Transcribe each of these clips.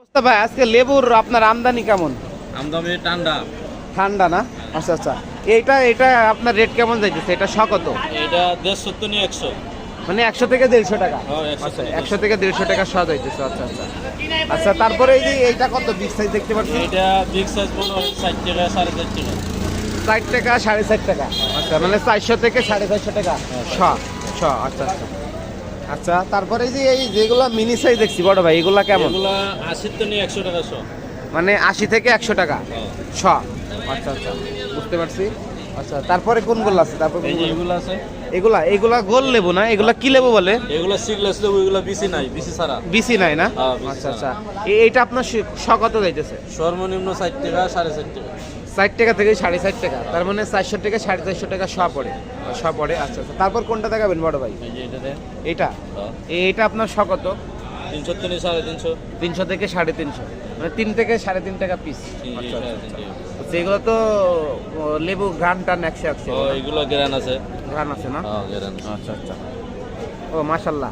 অবস্থা ভাই আজকে লেবুর আপনার আমদানি কেমন? আমদামি ঠান্ডা। ঠান্ডা না? আচ্ছা আচ্ছা। এইটা এটা আপনার রেট কেমন যাইতেছে? এটা শ কত এটা দেড়শো তো নিয়ে একশো। মানে একশো থেকে দেড়শো টাকা? হ্যাঁ, 100 আচ্ছা একশো থেকে দেড়শো টাকা শ যাইতেছে আচ্ছা আচ্ছা। আচ্ছা তারপরে এই যে এইটা কত বিগ সাইজ দেখতে পাচ্ছি এটা বিগ সাইজ বলো ষাট টাকা সাড়ে চার টাকা। ষাট টাকা সাড়ে ষাট টাকা। আচ্ছা মানে চারশো থেকে সাড়ে চারশো টাকা। শ শ আচ্ছা আচ্ছা। আচ্ছা তারপরে যে এই যেগুলো মিনি সাইজ দেখছি বড় ভাই এগুলা কেমন? এগুলা আশির তো নিয়ে একশো টাকা শো। মানে আশি থেকে একশো টাকা শ। আচ্ছা আচ্ছা বুঝতে পারছি। আচ্ছা তারপরে কোনগুলো আছে? তারপরে এই এগুলো আছে। এগুলা এগুলা গোল লেবু না? এগুলা কি লেবু বলে? এগুলো সিগলেস লেবু এগুলো বিসি নাই বিসি ছাড়া। বিসি নাই না? হ্যাঁ, আচ্ছা আচ্ছা। এইটা আপনার শ- শ কত যাইতেছে? সর্বনিম্ন ষাট টাকা সাড়ে চার টাকা। ষাট টাকা থেকে সাড়ে ষাট টাকা। তার মানে চারশো থেকে সাড়ে চারশো টাকা শ পড়ে। শ পড়ে আচ্ছা আচ্ছা। তারপর কোনটা দেখাবেন বড় ভাই? এটা এইটা? এ- এইটা আপনার শ কত? তিনশো তিন সাড়ে তিনশো। তিনশো থেকে সাড়ে তিনশো। মানে তিন থেকে সাড়ে তিন টাকা পিস এই যে সাড়ে তিনশো। এগুলো তো লেবু ঘ্রান টান একশো একশো এগুলো গ্রান আছে। ঘ্রান আছে না? হ্যাঁ আচ্ছা আচ্ছা। ও মাশাল্লাহ।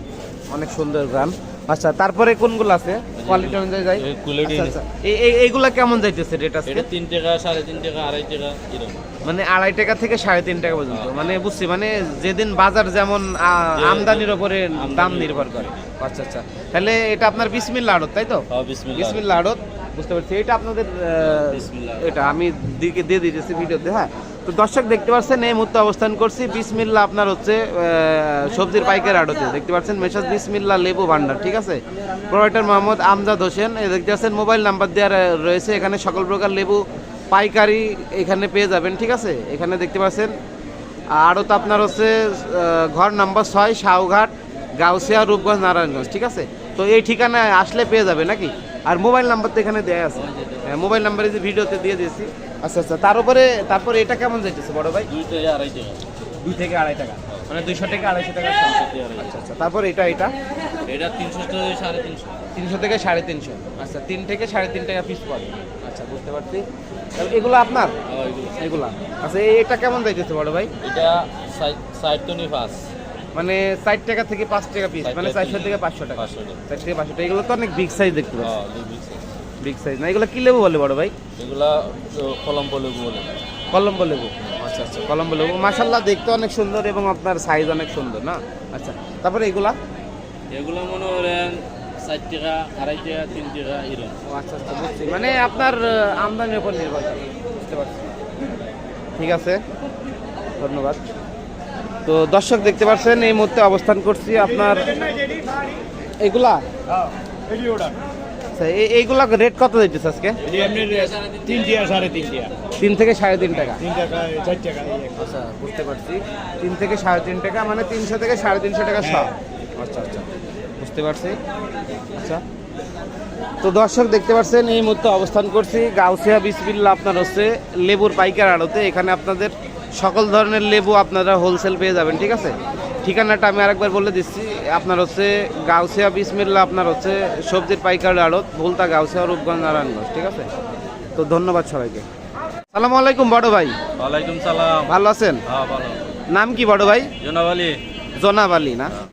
অনেক সুন্দর গ্রাম আচ্ছা তারপরে কোনগুলো আছে? কোয়ালিটি অনুযায়ী যাই। আচ্ছা, আচ্ছা। এই- এই- এইগুলা কেমন যাইতেছে রেট আজকে? এটা তিন টাকা সাড়ে তিন টাকা আড়াই টাকা মানে আড়াই টাকা থেকে সাড়ে তিন টাকা পর্যন্ত। মানে বুঝছি মানে যেদিন বাজার যেমন আমদানির ওপরে আমদানির দাম নির্ভর করে। আচ্ছা আচ্ছা। তাহলে এটা আপনার বিসমিল্লা আড়ত তাই তো? হ্যাঁ বিসমিল্লাহ বিসমিল্লা আড়ত। বুঝতে পারছি। এটা আপনাদের। এটা আমি দিকে দিয়ে দিতেছি ভিডিওতে হ্যাঁ। তো দর্শক দেখতে পাচ্ছেন, এই মুহূর্তে অবস্থান করছি বিসমিল্লা আপনার হচ্ছে সবজির পাইকার আড়তে দেখতে পাচ্ছেন, মেসাজ বিসমিল্লা লেবু ভান্ডার, ঠিক আছে? প্রোভাইডার মোহাম্মদ আমজাদ হোসেন দেখতে পাচ্ছেন, মোবাইল নাম্বার দেওয়া রয়েছে, এখানে সকল প্রকার লেবু পাইকারি এখানে পেয়ে যাবেন, ঠিক আছে? এখানে দেখতে পাচ্ছেন, আরও তো আপনার হচ্ছে ঘর নাম্বার ছয় শাহঘাট গাউসিয়া, রূপগঞ্জ, নারায়ণগঞ্জ, ঠিক আছে? তো এই ঠিকানায় আসলে পেয়ে যাবে নাকি? আর মোবাইল নাম্বার তো এখানে দেয়া আছে। হ্যাঁ, মোবাইল নাম্বারে যে ভিডিওতে দিয়ে দিয়েছি। আচ্ছা আচ্ছা তার উপরে তারপরে এটা কেমন যাইতেছে বড় ভাই? দুই টাকা আড়াই টাকা। দুই থেকে আড়াই টাকা। মানে দুইশো থেকে আড়াইশো টাকা থেকে আচ্ছা আচ্ছা তারপর এটা এটা? এটা তিনশো টাকা সাড়ে তিনশো। তিনশো থেকে সাড়ে তিনশো। আচ্ছা তিন থেকে সাড়ে তিন টাকা পিস পড়ে। আচ্ছা বুঝতে পারছি। তাহলে এগুলো আপনার? হ্যাঁ, এগুলো। আচ্ছা এটা কেমন যাইতেছে বড় ভাই? এটা সাইড নিয়ে পাঁচ মানে ষাট টাকা থেকে পাঁচ টাকা পিস মানে চারশো থেকে পাঁচশো টাকা। চার থেকে পাঁচশো টাকা এগুলো তো অনেক বিগ সাইজ দেখতে পাচ্ছি। বিগ সাইজ না এগুলো কি লেবু বলে বড় ভাই? এগুলা কলম্বো লেবু বলে। কলম্বো লেবু। আচ্ছা আচ্ছা। কলম্বো লেবু। মাসাল্লাহ দেখতে অনেক সুন্দর এবং আপনার সাইজ অনেক সুন্দর না? আচ্ছা তারপরে এগুলা? এগুলো মনে করেন ষাট টাকা আড়াই টাকা তিন টাকা এরকম। ও আচ্ছা আচ্ছা বুঝছি। মানে আপনার আমদানির উপর নির্ভর করে বুঝতে পারছি। ঠিক আছে ধন্যবাদ। তো দর্শক দেখতে পাচ্ছেন এই মুহূর্তে অবস্থান করছি আপনার এগুলা? আচ্ছা এই- এইগুলা রেট কত দিতেছে আজকে? তিন থেকে সাড়ে তিন টাকা। আচ্ছা বুঝতে পারছি। তিন থেকে সাড়ে তিন টাকা মানে তিনশো থেকে সাড়ে তিনশো টাকা সব। আচ্ছা আচ্ছা বুঝতে পারছি। আচ্ছা তো দর্শক দেখতে পাচ্ছেন এই মুহূর্তে অবস্থান করছি। গাউসিয়া বিসবিল্লা আপনার হচ্ছে লেবুর পাইকার আড়তে। এখানে আপনাদের সকল ধরনের লেবু আপনারা হোলসেল পেয়ে যাবেন ঠিক আছে? ঠিকানাটা আমি আরেকবার বলে দিচ্ছি। আপনার হচ্ছে গাউসিয়া বিসমিল্লা আপনার হচ্ছে সবজির পাইকার আড়ত ভুলতা গাউসিয়া রূপগঞ্জ নারায়ণগঞ্জ ঠিক আছে? তো ধন্যবাদ সবাইকে। সালাম আলাইকুম বড় ভাই। ওয়ালাইকুম সালাম। ভালো আছেন? হ্যাঁ নাম কি বড় ভাই? জোনাবালি জনাব আলী না?